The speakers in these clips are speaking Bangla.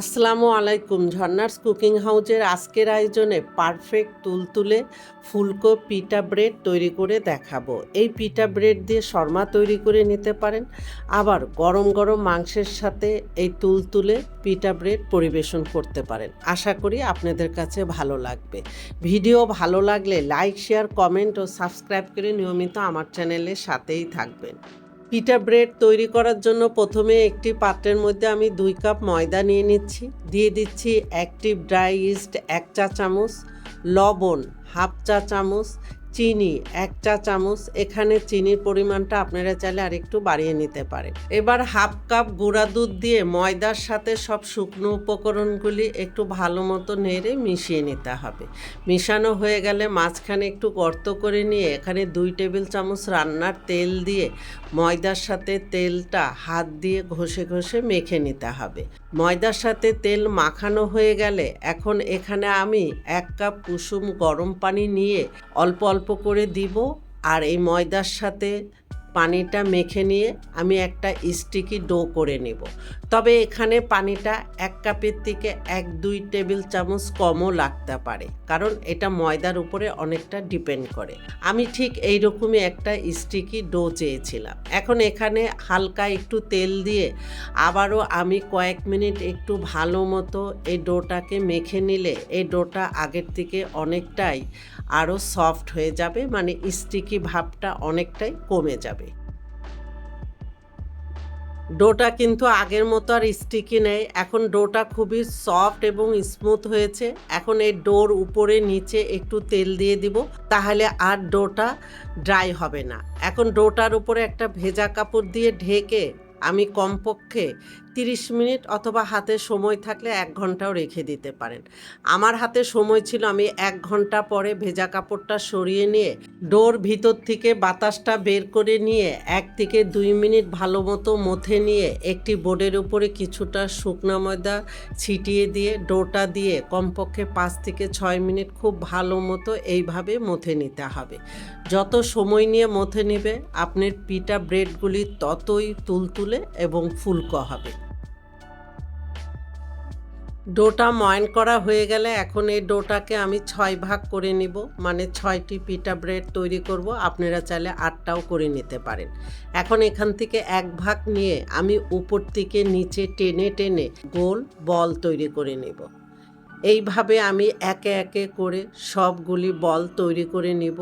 আসসালামু আলাইকুম। ঝর্নার্স কুকিং হাউজের আজকের আয়োজনে পারফেক্ট তুলতুলে ফুলকো পিটা ব্রেড তৈরি করে দেখাবো। এই পিটা ব্রেড দিয়ে শর্মা তৈরি করে নিতে পারেন। আবার গরম গরম মাংসের সাথে এই তুলতুলে পিটা ব্রেড পরিবেশন করতে পারেন। আশা করি আপনাদের কাছে ভালো লাগবে। ভিডিও ভালো লাগলে লাইক, শেয়ার, কমেন্ট ও সাবস্ক্রাইব করে নিয়মিত আমার চ্যানেলের সাথেই থাকবেন। পিটা ব্রেড তৈরি করার জন্য প্রথমে একটি পাত্রের মধ্যে আমি দুই কাপ ময়দা নিয়ে নিচ্ছি। দিয়ে দিচ্ছি অ্যাক্টিভ ড্রাই ইস্ট এক চা চামচ, লবণ হাফ চা চামচ চিনি, এক চা চামচ। এখানে চিনির পরিমাণটা আপনারা চাইলে আর একটু বাড়িয়ে নিতে পারেন। এবার হাফ কাপ গুঁড়া দুধ দিয়ে ময়দার সাথে সব শুকনো উপকরণগুলি একটু ভালো মতো নেড়ে মিশিয়ে নিতে হবে। মিশানো হয়ে গেলে মাঝখানে একটু গর্ত করে নিয়ে এখানে দুই টেবিল চামচ রান্নার তেল দিয়ে ময়দার সাথে তেলটা হাত দিয়ে ঘষে ঘষে মেখে নিতে হবে। ময়দার সাথে তেল মাখানো হয়ে গেলে এখন এখানে আমি এক কাপ কুসুম গরম পানি নিয়ে অল্প অল্প করে দিব আর এই ময়দার সাথে পানিটা মেখে নিয়ে আমি একটা স্টিকি ডো করে নেব। তবে এখানে পানিটা এক কাপের থেকে এক দুই টেবিল চামচ কমও লাগতে পারে, কারণ এটা ময়দার উপরে অনেকটা ডিপেন্ড করে। আমি ঠিক এই রকমই একটা স্টিকি ডো চেয়েছিলাম। এখন এখানে হালকা একটু তেল দিয়ে আবারও আমি কয়েক মিনিট একটু ভালো মতো এই ডোটাকে মেখে নিলে এই ডোটা আগের থেকে অনেকটাই আরও সফট হয়ে যাবে মানে স্টিকি ভাবটা অনেকটাই কমে যাবে। ডোটা কিন্তু আগের মতো আর স্টিকি নেই। এখন ডোটা খুবই সফট এবং স্মুথ হয়েছে। এখন এই ডোর উপরে নিচে একটু তেল দিয়ে দিব, তাহলে আর ডোটা ড্রাই হবে না। এখন ডোটার উপরে একটা ভেজা কাপড় দিয়ে ঢেকে আমি কমপক্ষে তিরিশ মিনিট অথবা হাতে সময় থাকলে এক ঘন্টাও রেখে দিতে পারেন। আমার হাতে সময় ছিল আমি এক ঘণ্টা পরে ভেজা কাপড়টা সরিয়ে নিয়ে, ডোর ভিতর থেকে বাতাসটা বের করে নিয়ে, এক থেকে দুই মিনিট ভালো মতো মথে নিয়ে, একটি বোর্ডের উপরে কিছুটা শুকনো ময়দা ছিটিয়ে দিয়ে, ডোটা দিয়ে কমপক্ষে পাঁচ থেকে ছয় মিনিট খুব ভালো মতো এইভাবে মথে নিতে হবে। যত সময় নিয়ে মথে নেবে, আপনার পিটা ব্রেডগুলি ততই তুলতুলে এবং ফুলকো হবে। ডোটা ময়ন করা হয়ে গেলে এখন এই ডোটাকে আমি ছয় ভাগ করে নিব মানে ছয়টি পিটা ব্রেড তৈরি করব। আপনারা চাইলে আটটাও করে নিতে পারেন। এখন এখান থেকে এক ভাগ নিয়ে আমি উপর থেকে নিচে টেনে টেনে গোল বল তৈরি করে নেব। এইভাবে আমি একে একে করে সবগুলি বল তৈরি করে নিব।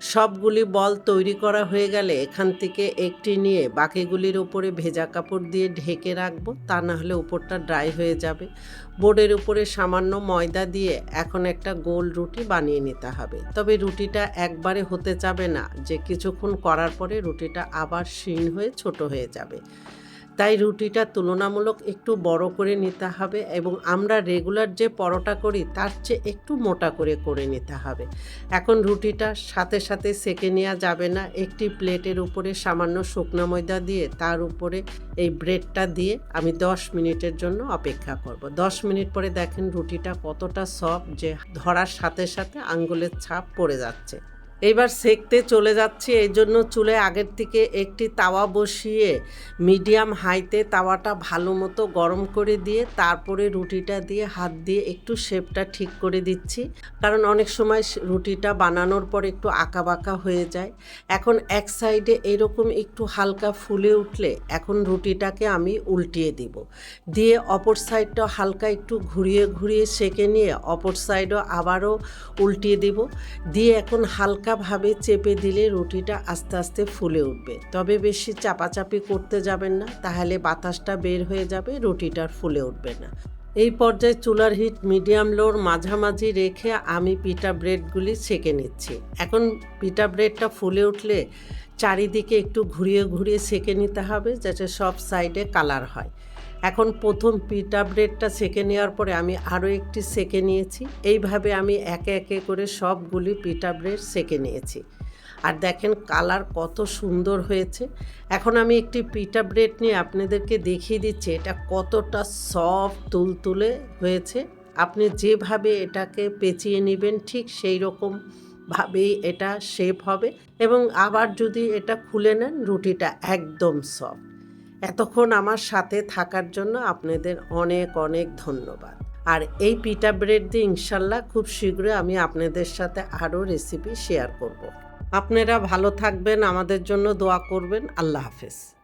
সবগুলি বল তৈরি করা হয়ে গেলে এখান থেকে একটি নিয়ে বাকিগুলির উপরে ভেজা কাপড় দিয়ে ঢেকে রাখব। তা না হলে উপরটা ড্রাই হয়ে যাবে। বোর্ডের উপরে সামান্য ময়দা দিয়ে এখন একটা গোল রুটি বানিয়ে নিতে হবে। তবে রুটিটা একবারে হতে যাবে না। যে কিছুক্ষণ করার পরে রুটিটা আবার ক্ষীণ হয়ে ছোট হয়ে যাবে। তাই রুটিটা তুলনামূলক একটু বড় করে নিতে হবে এবং আমরা রেগুলার যে পরোটা করি, তার চেয়ে একটু মোটা করে করে নিতে হবে। এখন রুটিটা সাথে সাথে সেকে নেওয়া যাবে না। একটি প্লেটের উপরে সামান্য শুকনো ময়দা দিয়ে, তার উপরে এই ব্রেডটা দিয়ে আমি দশ মিনিটের জন্য অপেক্ষা করব। দশ মিনিট পরে দেখেন রুটিটা কতটা সফট যে ধরার সাথে সাথে আঙ্গুলের ছাপ পড়ে যাচ্ছে। এবার সেকতে চলে যাচ্ছি, এই জন্য চুলে আগের থেকে একটি তাওয়া বসিয়ে মিডিয়াম হাইতে তাওয়াটা ভালো মতো গরম করে দিয়ে, তারপরে রুটিটা দিয়ে হাত দিয়ে একটু শেপটা ঠিক করে দিচ্ছি। কারণ অনেক সময় রুটিটা বানানোর পর একটু আঁকা বাঁকা হয়ে যায়। এখন এক সাইডে এরকম একটু হালকা ফুলে উঠলে এখন রুটিটাকে আমি উল্টিয়ে দিব। দিয়ে অপর সাইডটা হালকা একটু ঘুরিয়ে ঘুরিয়ে সেকে নিয়ে অপর সাইডও আবারও উল্টিয়ে দিব। দিয়ে এখন হালকা হালকাভাবে চেপে দিলে রুটিটা আস্তে আস্তে ফুলে উঠবে। তবে বেশি চাপাচাপি করতে যাবেন না, তাহলে বাতাসটা বের হয়ে যাবে রুটিটার ফুলে উঠবে না। এই পর্যায়ে চুলার হিট মিডিয়াম লোর মাঝামাঝি রেখে আমি পিটা ব্রেডগুলি সেকে নিচ্ছি। এখন পিটা ব্রেডটা ফুলে উঠলে চারিদিকে একটু ঘুরিয়ে ঘুরিয়ে সেকে নিতে হবে, যাতে সব সাইডে কালার হয়। এখন প্রথম পিটা ব্রেডটা সেকে নেওয়ার পরে আমি আরও একটি সেকে নিয়েছি। এইভাবে আমি একে একে করে সবগুলি পিটা ব্রেড সেকে নিয়েছি। আর দেখেন কালার কত সুন্দর হয়েছে। এখন আমি একটি পিটা ব্রেড নিয়ে আপনাদেরকে দেখিয়ে দিচ্ছি, এটা কতটা সফট তুলতুলে হয়েছে। আপনি যেভাবে এটাকে পেঁচিয়ে নেবেন ঠিক সেই রকম ভাবেই এটা শেপ হবে। এবং আবার যদি এটা খুলে নেন, রুটিটা একদম সফট এতক্ষণ আমার সাথে থাকার জন্য আপনাদের অনেক অনেক ধন্যবাদ। আর এই পিটা ব্রেড দিয়ে ইনশাল্লাহ খুব শীঘ্রই আমি আপনাদের সাথে আরও রেসিপি শেয়ার করব। আপনারা ভালো থাকবেন, আমাদের জন্য দোয়া করবেন। আল্লাহ হাফেজ।